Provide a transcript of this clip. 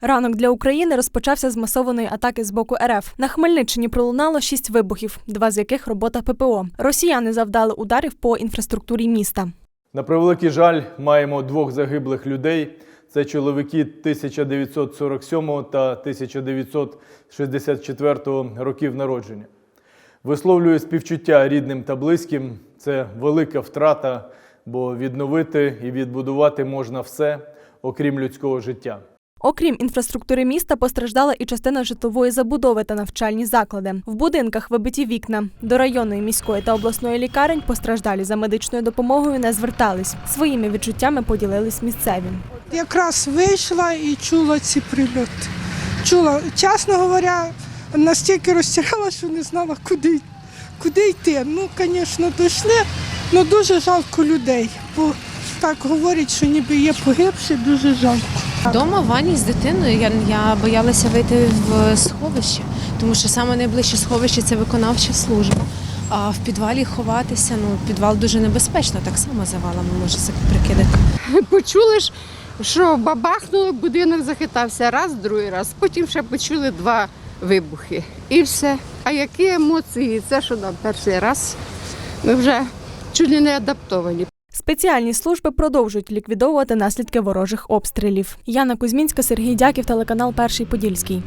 Ранок для України розпочався з масованої атаки з боку РФ. На Хмельниччині пролунало шість вибухів, два з яких робота ППО. Росіяни завдали ударів по інфраструктурі міста. На превеликий жаль, маємо двох загиблих людей. Це чоловіки 1947 та 1964 років народження. Висловлюю співчуття рідним та близьким. Це велика втрата, бо відновити і відбудувати можна все, окрім людського життя. Окрім інфраструктури міста, постраждала і частина житлової забудови та навчальні заклади. В будинках вибиті вікна. До районної міської та обласної лікарень постраждалі за медичною допомогою не звертались. Своїми відчуттями поділились місцеві. Якраз вийшла і чула ці прильоти. Чула, чесно говоря, настільки розтіряла, що не знала, куди, куди йти. Ну, звісно, дійшли, але дуже жалко людей. Бо так говорять, що ніби є погибші, дуже жалко. Дома в ванні з дитиною я, я боялася вийти в сховище, тому що саме найближче сховище це виконавча служба. А в підвалі ховатися, ну підвал дуже небезпечно, так само завалами може прикидати. почули ж, що бабахнуло, будинок захитався раз, другий раз. Потім ще почули два вибухи. І все. А які емоції? Це що нам перший раз? Ми вже чуть не адаптовані. Спеціальні служби продовжують ліквідовувати наслідки ворожих обстрілів. Яна Кузьмінська, Сергій Дяків, телеканал Перший Подільський.